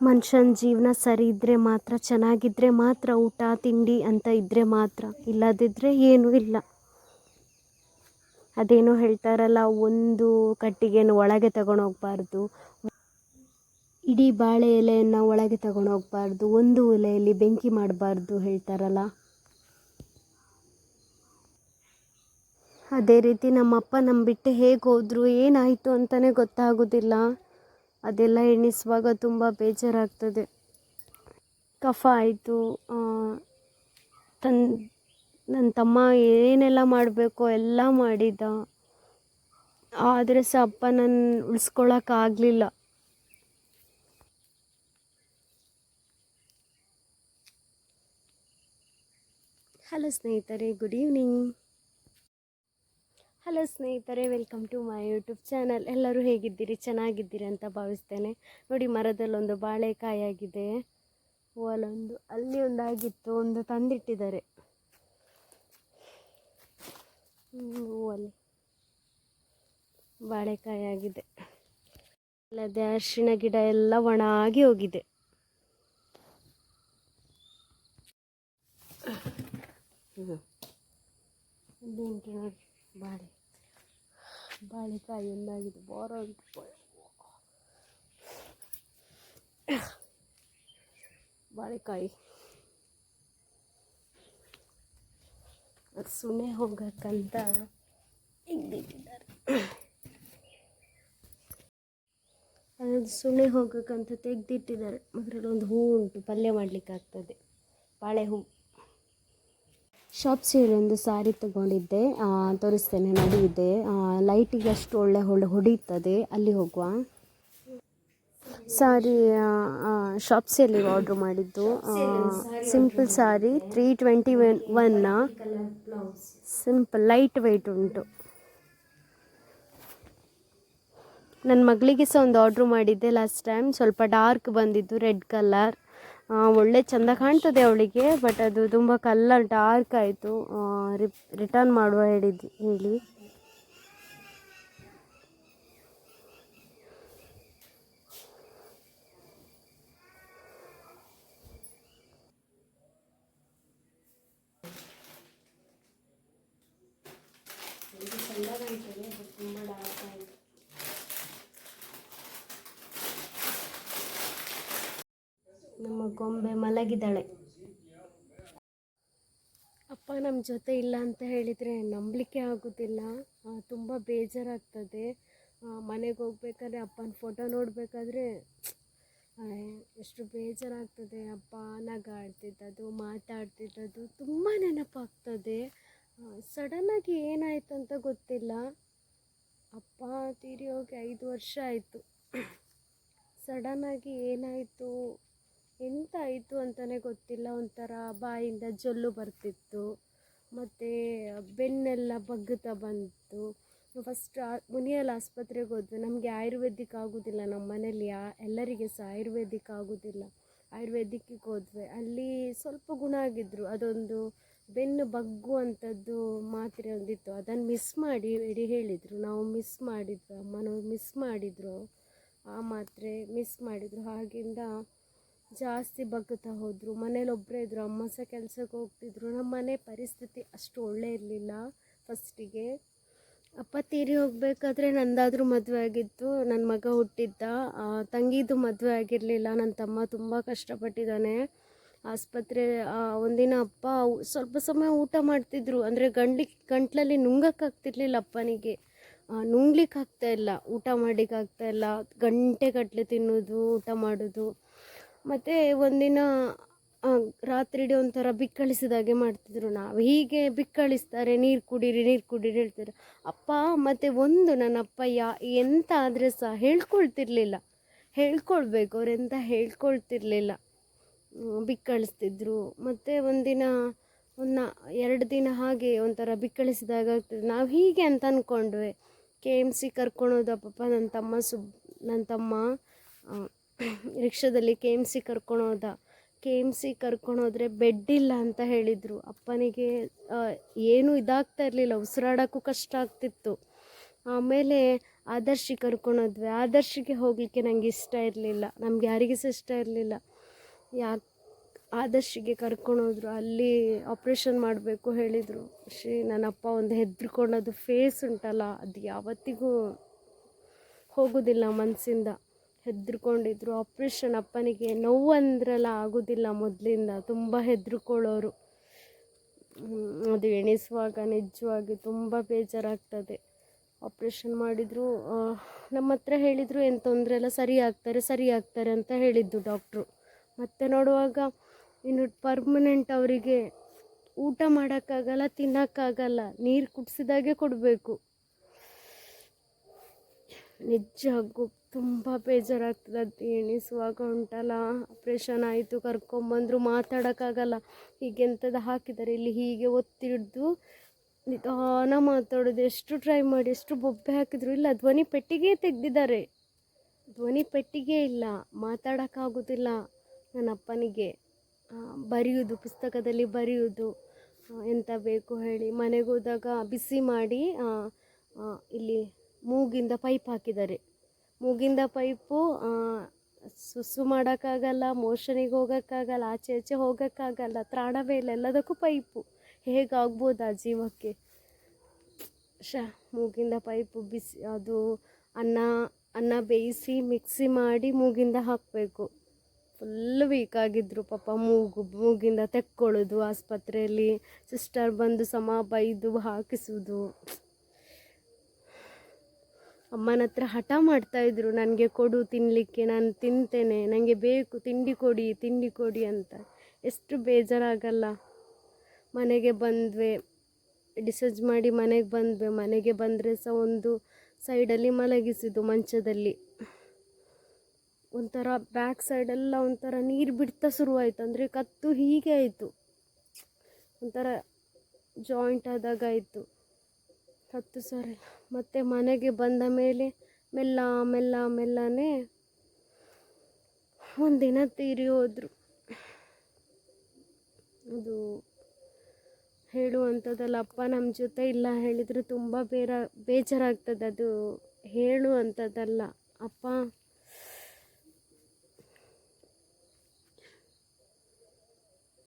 ಮನುಷ್ಯನ ಜೀವನ ಸರಿ ಇದ್ದರೆ ಮಾತ್ರ ಚೆನ್ನಾಗಿದ್ದರೆ ಮಾತ್ರ ಊಟ, ತಿಂಡಿ ಅಂತ ಇದ್ದರೆ ಮಾತ್ರ ಇಲ್ಲದಿದ್ದರೆ ಏನೂ ಇಲ್ಲ. ಅದೇನೋ ಹೇಳ್ತಾರಲ್ಲ, ಒಂದು ಕಟ್ಟಿಗೆಯನ್ನು ಒಳಗೆ ತಗೊಂಡೋಗ್ಬಾರ್ದು ಇಡೀ ಬಾಳೆ ಎಲೆಯನ್ನು ಒಳಗೆ ತಗೊಂಡೋಗ್ಬಾರ್ದು ಒಂದು ಒಲೆಯಲ್ಲಿ ಬೆಂಕಿ ಮಾಡಬಾರ್ದು ಹೇಳ್ತಾರಲ್ಲ. ಅದೇ ರೀತಿ ನಮ್ಮಪ್ಪ ನಮ್ಮ ಬಿಟ್ಟು ಹೇಗೆ ಹೋದರು, ಏನಾಯಿತು ಅಂತಲೇ ಗೊತ್ತಾಗೋದಿಲ್ಲ. ಅದೆಲ್ಲ ಎಣಿಸುವಾಗ ತುಂಬ ಬೇಜಾರಾಗ್ತದೆ. ಕಫ ಆಯಿತು ತನ್ ನನ್ನ ತಮ್ಮ ಏನೆಲ್ಲ ಮಾಡಬೇಕು ಎಲ್ಲ ಮಾಡಿದ. ಆದರೆ ಸಹ ಅಪ್ಪ ನನ್ನ ಉಳಿಸ್ಕೊಳಕ್ಕಾಗಲಿಲ್ಲ ಹಲೋ ಸ್ನೇಹಿತರೆ, ಗುಡ್ ಈವ್ನಿಂಗ್. ಹಲೋ ಸ್ನೇಹಿತರೆ welcome to my YouTube channel. ಎಲ್ಲರೂ ಹೇಗಿದ್ದೀರಿ? ಚೆನ್ನಾಗಿದ್ದೀರಿ ಅಂತ ಭಾವಿಸ್ತೇನೆ. ನೋಡಿ ಮರದಲ್ಲೊಂದು ಬಾಳೆಕಾಯಿ ಆಗಿದೆ. ಅಲ್ಲೊಂದು ಅಲ್ಲಿ ಒಂದಾಗಿತ್ತು ಒಂದು ತಂದಿಟ್ಟಿದ್ದಾರೆ. ಹೂವಲ್ಲಿ ಬಾಳೆಕಾಯಿ ಆಗಿದೆ. ಅಲ್ಲದೆ ಅರಿಶಿಣ ಗಿಡ ಎಲ್ಲ ಒಣಗಿ ಹೋಗಿದೆ. ಇಲ್ಲಿ ಉಂಟು ನೋಡಿ. ಬಾಳೆ. ಬಾಳೆಕಾಯಿ ಒಂದಾಗಿದೆ. ಬೋರ ಬಾಳೆಕಾಯಿ ಅದು ಸುಮ್ಮನೆ ಹೋಗಕ್ಕಂತ ಇಟ್ಟಿದ್ದಾರೆ ಅದು ಸುಮ್ಮನೆ ಹೋಗಕ್ಕಂತ ತೆಗೆದಿಟ್ಟಿದ್ದಾರೆ. ಅದರಲ್ಲಿ ಒಂದು ಹೂ ಉಂಟು. ಪಲ್ಯ ಮಾಡಲಿಕ್ಕೆ ಆಗ್ತದೆ ಬಾಳೆ ಹೂ. ಶಾಪ್ ಸೀರೆ ಒಂದು ಸ್ಯಾರಿ ತಗೊಂಡಿದ್ದೆ. ತೋರಿಸ್ತೇನೆ, ನೋಡಿ ಇದೆ. ಲೈಟಿಗೆ ಅಷ್ಟು ಒಳ್ಳೆ ಹೊಳೆ, ಹೊಡೀತದೆ. ಅಲ್ಲಿ ಹೋಗುವ. ಸಾರಿ ಶಾಪ್ ಸೇಲಿಗೆ ಆರ್ಡ್ರ್ ಮಾಡಿದ್ದು. Simple sari three twenty one one simple light weight ಉಂಟು. ನನ್ನ ಮಗಳಿಗೆ ಸಹ ಒಂದು ಆರ್ಡ್ರ್ ಮಾಡಿದ್ದೆ ಲಾಸ್ಟ್ ಟೈಮ್ ಸ್ವಲ್ಪ ಡಾರ್ಕ್ ಬಂದಿದ್ದು ರೆಡ್ ಕಲರ್ ಒಳ್ಳೆ ಚೆಂದ ಕಾಣ್ತದೆ ಅವಳಿಗೆ ಬಟ್ ಅದು ತುಂಬ ಕಲ್ಲರ್ ಡಾರ್ಕ್ ಆಯಿತು. ರಿಟರ್ನ್ ಮಾಡುವ ಹೇಳಿದ್ದು ಹೇಳಿ. ನಮ್ಮ ಗೊಂಬೆ ಮಲಗಿದ್ದಾಳೆ. ಅಪ್ಪ ನಮ್ಮ ಜೊತೆ ಇಲ್ಲ ಅಂತ ಹೇಳಿದರೆ ನಂಬಲಿಕ್ಕೆ ಆಗೋದಿಲ್ಲ. ತುಂಬ ಬೇಜಾರಾಗ್ತದೆ. ಮನೆಗೆ ಹೋಗ್ಬೇಕಾದ್ರೆ ಅಪ್ಪನ ಫೋಟೋ ನೋಡಬೇಕಾದ್ರೆ ಎಷ್ಟು ಬೇಜಾರಾಗ್ತದೆ. ಅಪ್ಪ ನಗಾಡ್ತಿದ್ದದು ಮಾತಾಡ್ತಿದ್ದದು ತುಂಬ ನೆನಪಾಗ್ತದೆ. ಸಡನ್ನಾಗಿ ಏನಾಯಿತು ಅಂತ ಗೊತ್ತಿಲ್ಲ. ಅಪ್ಪ ತೀರಿ ಹೋಗಿ ಐದು ವರ್ಷ ಆಯಿತು. ಸಡನ್ನಾಗಿ ಏನಾಯಿತು? ಎಂತ ಆಯಿತು ಅಂತಲೇ ಗೊತ್ತಿಲ್ಲ. ಒಂಥರ ಬಾಯಿಂದ ಜೊಲ್ಲು ಬರ್ತಿತ್ತು. ಮತ್ತು ಬೆನ್ನೆಲ್ಲ ಬಗ್ಗುತ್ತಾ ಬಂತು. ಫಸ್ಟ್ ಮುನಿಯಲ್ ಆಸ್ಪತ್ರೆಗೆ ಹೋದ್ವಿ. ನಮಗೆ ಆಯುರ್ವೇದಿಕ್ ಆಗೋದಿಲ್ಲ ನಮ್ಮ ಮನೇಲಿ. ಯಾ ಎಲ್ಲರಿಗೆ ಸಹ ಆಯುರ್ವೇದಿಕ್ ಆಗೋದಿಲ್ಲ. ಆಯುರ್ವೇದಿಕ್ಕಿಗೆ ಹೋದ್ವಿ. ಅಲ್ಲಿ ಸ್ವಲ್ಪ ಗುಣ ಆಗಿದ್ದರು ಅದೊಂದು ಬೆನ್ನು ಬಗ್ಗುವಂಥದ್ದು ಮಾತ್ರೆ ಒಂದಿತ್ತು. ಅದನ್ನು ಮಿಸ್ ಮಾಡಿ ಇಡೀ ಹೇಳಿದರು. ನಾವು ಮಿಸ್ ಮಾಡಿದ್ವಿ. ಅಮ್ಮನವ್ರು ಮಿಸ್ ಮಾಡಿದರು. ಆ ಮಾತ್ರೆ ಮಿಸ್ ಮಾಡಿದರು. ಹಾಗಿಂದ ಜಾಸ್ತಿ ಬಗ್ಗುತ್ತಾ ಹೋದರು. ಮನೇಲಿ ಒಬ್ಬರೇ ಇದ್ದರು ಅಮ್ಮ ಸಹ ಕೆಲಸಕ್ಕೆ ಹೋಗ್ತಿದ್ರು. ನಮ್ಮ ಮನೆ ಪರಿಸ್ಥಿತಿ ಅಷ್ಟು ಒಳ್ಳೆ ಇರಲಿಲ್ಲ ಫಸ್ಟಿಗೆ ಅಪ್ಪ ತೀರಿ ಹೋಗಬೇಕಾದ್ರೆ ನಂದಾದರೂ ಮದುವೆ ಆಗಿತ್ತು. ನನ್ನ ಮಗ ಹುಟ್ಟಿದ್ದ. ತಂಗಿದು ಮದುವೆ ಆಗಿರಲಿಲ್ಲ. ನನ್ನ ತಮ್ಮ ತುಂಬ ಕಷ್ಟಪಟ್ಟಿದ್ದಾನೆ. ಆಸ್ಪತ್ರೆ ಒಂದಿನ ಅಪ್ಪ ಸ್ವಲ್ಪ ಸಮಯ ಊಟ ಮಾಡ್ತಿದ್ರು. ಅಂದರೆ ಗಂಡ್ಲಿ, ಗಂಟ್ಲಲ್ಲಿ ನುಂಗಕ್ಕಾಗ್ತಿರ್ಲಿಲ್ಲ ಅಪ್ಪನಿಗೆ. ನುಂಗ್ಲಿಕ್ಕೆ ಆಗ್ತಾಯಿಲ್ಲ ಊಟ ಮಾಡ್ಲಿಕ್ಕೆ ಆಗ್ತಾ ಇಲ್ಲ ಗಂಟೆಗಟ್ಟಲೆ ತಿನ್ನೋದು, ಊಟ ಮಾಡೋದು. ಮತ್ತು ಒಂದಿನ ಆ, ರಾತ್ರಿ ಇಡೀ ಒಂಥರ ಬಿಕ್ಕಳಿಸಿದಾಗೆ ಮಾಡ್ತಿದ್ರು ನಾವು. ಹೀಗೆ ಬಿಕ್ಕಳಿಸ್ತಾರೆ ನೀರು ಕುಡೀರಿ ನೀರು ಕುಡೀರಿ ಹೇಳ್ತಾರೆ ಅಪ್ಪ ಮತ್ತು ಒಂದು ನನ್ನ ಅಪ್ಪಯ್ಯ ಎಂತ ಆದರೆ ಸಹ ಹೇಳ್ಕೊಳ್ತಿರ್ಲಿಲ್ಲ. ಹೇಳ್ಕೊಳ್ಬೇಕು ಅವರೆಂತ ಹೇಳ್ಕೊಳ್ತಿರ್ಲಿಲ್ಲ. ಬಿಕ್ಕಳಿಸ್ತಿದ್ರು. ಮತ್ತು ಒಂದಿನ ಒಂದು ಎರಡು ದಿನ ಹಾಗೆ ಒಂಥರ ಬಿಕ್ಕಳಿಸಿದಾಗ ಆಗ್ತದೆ. ನಾವು ಹೀಗೆ ಅಂತ ಅಂದ್ಕೊಂಡ್ವಿ ಕೆ ಎಂ ಸಿ ಕರ್ಕೊಳೋದು ನನ್ನ ತಮ್ಮ ಸುಬ್ ನನ್ನ ತಮ್ಮ ರಿಕ್ಷಾದಲ್ಲಿ ಕೆ ಎಂ ಸಿ ಕರ್ಕೊಳೋದ ಕೆ ಎಂ ಸಿ ಕರ್ಕೊಂಡೋದ್ರೆ ಬೆಡ್ ಇಲ್ಲ ಅಂತ ಹೇಳಿದರು. ಅಪ್ಪನಿಗೆ ಏನೂ ಇದಾಗ್ತಾ ಇರಲಿಲ್ಲ, ಉಸಿರಾಡೋಕ್ಕೂ ಕಷ್ಟ ಆಗ್ತಿತ್ತು. ಆಮೇಲೆ ಆದರ್ಶಿಗೆ ಕರ್ಕೊಂಡೋದ್ವಿ ಆದರ್ಶಿಗೆ ಹೋಗಲಿಕ್ಕೆ ನನಗೆ ಇಷ್ಟ ಇರಲಿಲ್ಲ. ನಮ್ಗೆ ಯಾರಿಗೆ ಸಹ ಇಷ್ಟ ಇರಲಿಲ್ಲ. ಯಾಕೆ, ಆದರ್ಶಿಗೆ ಕರ್ಕೊಂಡೋದ್ರು ಅಲ್ಲಿ ಆಪ್ರೇಷನ್ ಮಾಡಬೇಕು ಹೇಳಿದರು. ಶ್ರೀ, ನನ್ನಪ್ಪ ಒಂದು ಹೆದ್ರಿಕೊಂಡದ್ದು ಫೇಸ್ ಉಂಟಲ್ಲ, ಅದು ಯಾವತ್ತಿಗೂ ಹೋಗೋದಿಲ್ಲ ಮನಸ್ಸಿಂದ ಹೆದ್ರಿಕೊಂಡಿದ್ರು. ಆಪ್ರೇಷನ್ ಅಪ್ಪನಿಗೆ ನೋವು ಅಂದ್ರಲ್ಲ, ಆಗೋದಿಲ್ಲ ಮೊದಲಿಂದ. ತುಂಬ ಹೆದ್ರಿಕೊಳ್ಳೋರು. ಅದು ಎಣಿಸುವಾಗ ನಿಜವಾಗಿ ತುಂಬ ಬೇಜಾರಾಗ್ತದೆ. ಆಪ್ರೇಷನ್ ಮಾಡಿದರು ನಮ್ಮ ಹತ್ರ ಹೇಳಿದರು, ಏನು ತೊಂದರೆ ಎಲ್ಲ ಸರಿ ಆಗ್ತಾರೆ ಸರಿ ಆಗ್ತಾರೆ ಅಂತ ಹೇಳಿದ್ದು ಡಾಕ್ಟ್ರು ಮತ್ತೆ ನೋಡುವಾಗ ಇನ್ನು ಪರ್ಮನೆಂಟ್ ಅವರಿಗೆ ಊಟ ಮಾಡೋಕ್ಕಾಗಲ್ಲ, ತಿನ್ನೋಕ್ಕಾಗಲ್ಲ, ನೀರು ಕುಡಿಸಿದಾಗೆ ಕೊಡಬೇಕು. ನಿಜಕ್ಕೂ ತುಂಬ ಬೇಜಾರಾಗ್ತದೆ ಅದು ಎಣಿಸುವಾಗ ಉಂಟಲ್ಲ. ಆಪ್ರೇಷನ್ ಆಯಿತು ಕರ್ಕೊಂಬಂದರು ಮಾತಾಡೋಕ್ಕಾಗಲ್ಲ. ಹೀಗೆಂಥದ್ದು ಹಾಕಿದ್ದಾರೆ ಇಲ್ಲಿ ಹೀಗೆ ಒತ್ತಿ ಹಿಡ್ದು ನಿಧಾನ ಮಾತಾಡೋದು. ಎಷ್ಟು ಟ್ರೈ ಮಾಡಿ ಎಷ್ಟು ಬೊಬ್ಬೆ ಹಾಕಿದ್ರು ಇಲ್ಲ. ಧ್ವನಿ ಪೆಟ್ಟಿಗೆ ತೆಗೆದಿದ್ದಾರೆ. ಧ್ವನಿ ಪೆಟ್ಟಿಗೆ ಇಲ್ಲ. ಮಾತಾಡೋಕ್ಕಾಗೋದಿಲ್ಲ ನನ್ನ ಅಪ್ಪನಿಗೆ ಬರೆಯೋದು ಪುಸ್ತಕದಲ್ಲಿ ಬರೆಯುವುದು ಆ, ಎಂತ ಬೇಕು ಹೇಳಿ. ಮನೆಗೆ ಹೋದಾಗ ಬಿಸಿ ಮಾಡಿ ಇಲ್ಲಿ ಮೂಗಿಂದ ಪೈಪ್ ಹಾಕಿದ್ದಾರೆ. ಮೂಗಿಂದ ಪೈಪು ಸುಸ್ಸು ಸುಸು ಮಾಡೋಕ್ಕಾಗಲ್ಲ, ಮೋಷನಿಗೆ ಹೋಗೋಕ್ಕಾಗಲ್ಲ, ಆಚೆ ಆಚೆ ಹೋಗೋಕ್ಕಾಗಲ್ಲ ತ್ರಾಣವೇ ಇಲ್ಲ ಎಲ್ಲದಕ್ಕೂ ಪೈಪು. ಹೇಗಾಗ್ಬೋದು ಆ ಜೀವಕ್ಕೆ? ಶ, ಮೂಗಿಂದ ಪೈಪು ಬಿಸಿ, ಅದು ಅನ್ನ ಅನ್ನ ಬೇಯಿಸಿ, ಮಿಕ್ಸಿ ಮಾಡಿ ಮೂಗಿಂದ ಹಾಕಬೇಕು. ಫುಲ್ ವೀಕ್ ಆಗಿದ್ದರು ಪಾಪ ಮೂಗು, ಮೂಗಿಂದ ತೆಕ್ಕೊಳ್ಳೋದು, ಆಸ್ಪತ್ರೆಯಲ್ಲಿ ಸಿಸ್ಟರ್ ಬಂದು ಸಮ ಬೈದು ಹಾಕಿಸುವುದು. ಅಮ್ಮನ ಹತ್ರ ಹಠ ಮಾಡ್ತಾಯಿದ್ರು ನನಗೆ ಕೊಡು ತಿನ್ನಲಿಕ್ಕೆ ನಾನು ತಿಂತೇನೆ ನನಗೆ ಬೇಕು, ತಿಂಡಿ ಕೊಡಿ ತಿಂಡಿ ಕೊಡಿ ಅಂತ. ಎಷ್ಟು ಬೇಜಾರಾಗಲ್ಲ. ಮನೆಗೆ ಬಂದ್ವಿ, ಡಿಸೈಜ್ ಮಾಡಿ ಮನೆಗೆ ಬಂದ್ವಿ. ಮನೆಗೆ ಬಂದರೆ ಸಹ ಒಂದು ಸೈಡಲ್ಲಿ ಮಲಗಿಸಿದ್ದು ಮಂಚದಲ್ಲಿ. ಒಂಥರ ಬ್ಯಾಕ್ ಸೈಡೆಲ್ಲ ಒಂಥರ ನೀರು ಬಿಡ್ತಾ ಶುರುವಾಯಿತು. ಅಂದರೆ ಕತ್ತು ಹೀಗೆ ಆಯಿತು. ಒಂಥರ ಜಾಯಿಂಟ್ ಆದಾಗ ಆಯಿತು ಹತ್ತು ಸಾವಿರ ಮತ್ತು ಮನೆಗೆ ಬಂದ ಮೇಲೆ ಮೆಲ್ಲ ಮೆಲ್ಲ ಮೆಲ್ಲನೆ ಒಂದಿನ ತೀರಿ ಹೋದರು. ಅದು ಹೇಳುವಂಥದ್ದಲ್ಲ, ಅಪ್ಪ ನಮ್ಮ ಜೊತೆ ಇಲ್ಲ ಹೇಳಿದರೆ ತುಂಬ ಬೇರ, ಬೇಜಾರಾಗ್ತದೆ. ಅದು ಹೇಳುವಂಥದ್ದಲ್ಲ. ಅಪ್ಪ